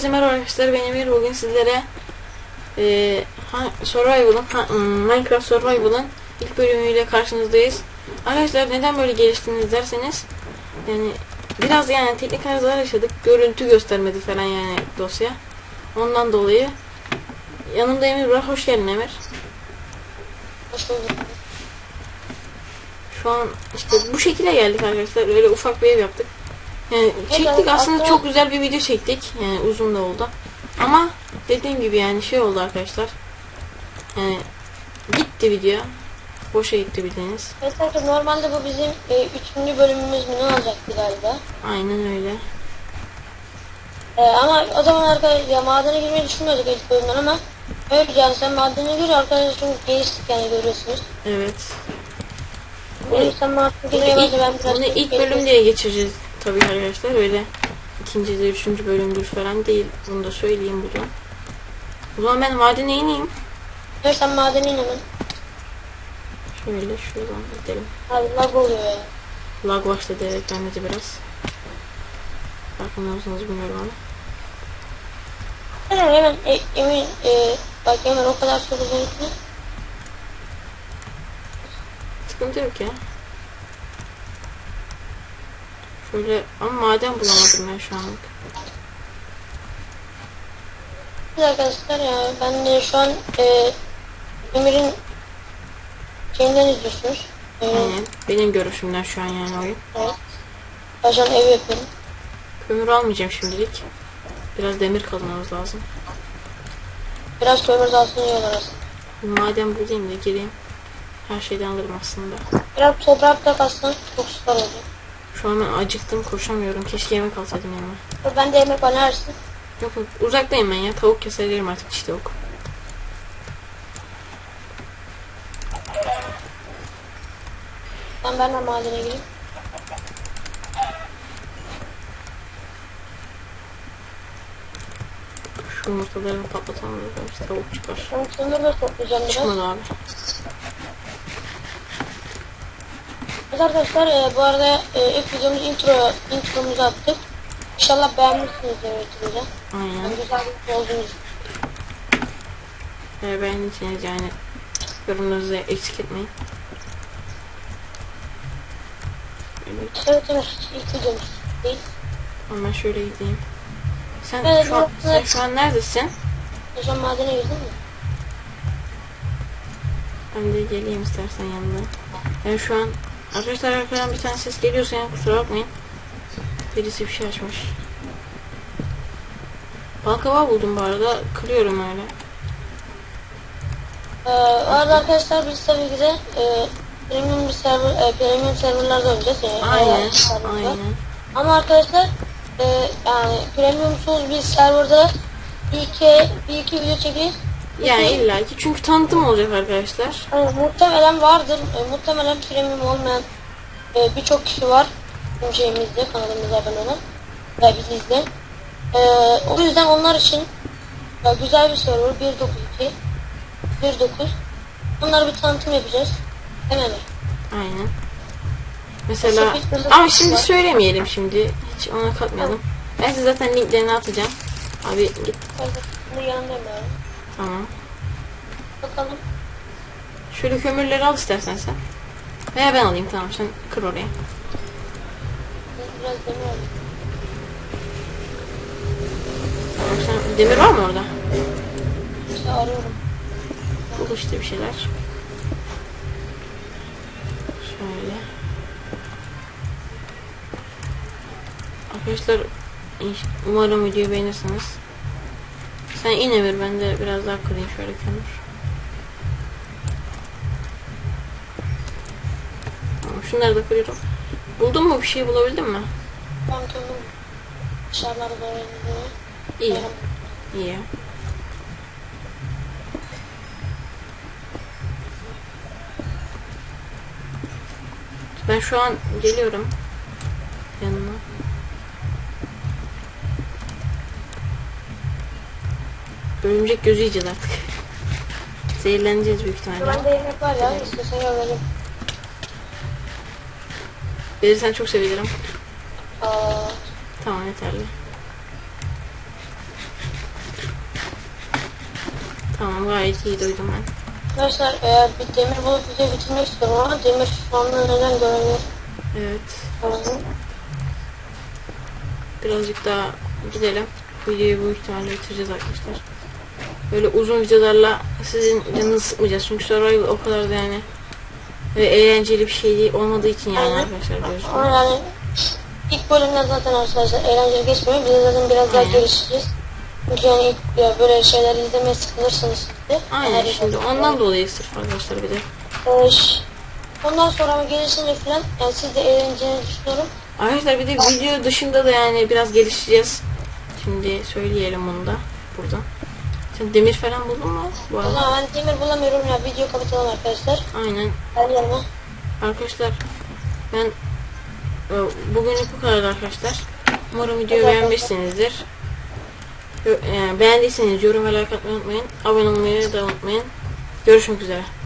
Herkese merhaba arkadaşlar ben Emir bugün sizlere e, Survival'ın hmm, Minecraft Survival'ın ilk bölümüyle karşınızdayız. Arkadaşlar neden böyle geliştiniz derseniz yani biraz yani teknik arızalar yaşadık. Görüntü göstermedi falan yani dosya. Ondan dolayı yanımda Emir var. Hoş geldin Emir. Hoş bulduk. Şu an işte bu şekilde geldik arkadaşlar. Öyle ufak bir ev yaptık. Yani çektik aslında çok güzel bir video çektik. Yani uzun da oldu. Ama dediğim gibi yani şey oldu arkadaşlar. Yani gitti video. Boşa gitti bildiğiniz. Mesela normalde bu bizim e, üçüncü bölümümüz mü ne olacaktı galiba. Aynen öyle. E, ama o zaman arkadaşlar madene girmeyi düşünmüyorduk ilk bölümden ama öyle yani sen madene gir arkadaşlar çünkü geliştik yani görüyorsunuz. Evet. Bunu sen madene girmeye ilk, ben biraz bunu ilk bölüm diye geçireceğiz tabii arkadaşlar. Öyle ikinci de üçüncü bölümdür falan değil. Bunu da söyleyeyim buradan. O zaman ben madene ineyim. Evet sen madene in hemen. Şöyle şuradan gidelim. Abi lag oluyor ya. Lag başladı evet bende de biraz. Farkında mısınız bilmiyorum ama. Hemen hemen e, emin e, bak hemen o kadar uzun ki. Sıkıntı yok ya. Şöyle ama maden bulamadım ben şu anlık. Biz arkadaşlar ya ben de şu an e, Emir'in şeyinden izliyorsunuz. E, Aynen. Benim görüşümden şu an yani oyun. evet. Ben şu an ev yapıyorum. Kömür almayacağım şimdilik. Biraz demir kazmamız lazım. Biraz kömür daha sunuyorlar aslında. Maden bulayım da gireyim. Her şeyden alırım aslında. Biraz toprak da kassan çok süper olacak. Şu an ben acıktım koşamıyorum. Keşke yemek alsaydım yanıma. Ben de yemek önersin. Yok yok uzaktayım ben ya. Tavuk kesebilirim artık işte tavuk. Ben ben de madene gireyim. Şu yumurtalarını patlatalım da tavuk çıkar. Kömür de toplayacağım biraz. Çıkmadı abi. Evet arkadaşlar e, bu arada e, ilk videomuz intro, intromuzu attık. İnşallah beğenmişsinizdir intromuzu. Aynen. Yani güzel bir video olduğunu Eğer beğendiyseniz yani yorumlarınızı eksik etmeyin. Evet. Evet evet ilk videomuz değil. Ama şöyle gideyim. Sen Evet, şu an, evet, sen şu an neredesin? Hocam madene girdin mi? Ben de geleyim istersen yanına. Ben şu an arkadaşlar arkadan bir tane ses geliyorsa yani kusura bakmayın. Birisi bir şey açmış. Balkava buldum bu arada. Kırıyorum öyle. Ee, arada arkadaşlar biz tabii ki de e, premium bir server, e, premium serverlarda oynayacağız. Yani Aynen. serverda. Aynen. Ama arkadaşlar e, yani premiumsuz bir serverda bir iki, bir iki video çekeceğiz. Yani illa ki çünkü tanıtım olacak arkadaşlar. Yani muhtemelen vardır. E, muhtemelen premium olmayan e, birçok kişi var. Bizim şeyimizde, kanalımıza abone olan. Ve bizi izleyen. E, o yüzden onlar için e, güzel bir server 1.9.2 1.9 Onlara bir tanıtım yapacağız. Hemen. Aynen. Mesela ama şimdi söylemeyelim şimdi. Hiç ona katmayalım. Ben size zaten linklerini atacağım. Abi git. Yanındayım abi. Tamam. Bakalım. Şöyle kömürleri al istersen sen. Veya ben alayım tamam sen kır oraya. Biraz demir alayım. Tamam, sen, demir var mı orada? İşte arıyorum. Bul işte bir şeyler. Şöyle. Arkadaşlar umarım videoyu beğenirsiniz. Sen in Emir ben de biraz daha kırayım şöyle kömür. Şunları da kırıyorum. Buldun mu bir şey bulabildin mi? Ben doğru gidiyorum. İyi. İyi. Ben şu an geliyorum yanına. Örümcek gözü yiyeceğiz artık. Zehirleneceğiz büyük ihtimalle. Bende yemek var ya. İstiyorsan ya vereyim. Verirsen çok sevinirim. Aa, Tamam yeterli. Tamam gayet iyi duydum ben. Arkadaşlar eğer bir demir bulup videoyu bitirmek istiyorum ama demir şu anda neden göremiyor? Evet. Anladım. Birazcık daha gidelim. Videoyu bu ihtimalle bitireceğiz arkadaşlar. Böyle uzun videolarla sizin canınızı sıkmayacağız. Çünkü survival o kadar da yani ve eğlenceli bir şey değil olmadığı için yani arkadaşlar. Ama yani ilk bölümler zaten arkadaşlar eğlenceli geçmiyor. Biz zaten biraz daha Aynen. gelişeceğiz. Çünkü yani ilk ya böyle şeyler izlemeye sıkılırsınız de. Aynen şimdi ondan dolayı sırf arkadaşlar bir de. Ee, ş- Ondan sonra ama gelişince falan yani siz de eğleneceğini düşünüyorum. Arkadaşlar bir de video dışında da yani biraz gelişeceğiz. Şimdi söyleyelim onu da burada. Sen demir falan buldun mu bu arada? zaman ben demir bulamıyorum ya video kapatalım arkadaşlar. Aynen. Her yanıma. Arkadaşlar ben e, bugünlük bu kadar arkadaşlar. Umarım videoyu beğenmişsinizdir. E, Beğendiyseniz yorum ve like atmayı unutmayın. Abone olmayı da unutmayın. Görüşmek üzere.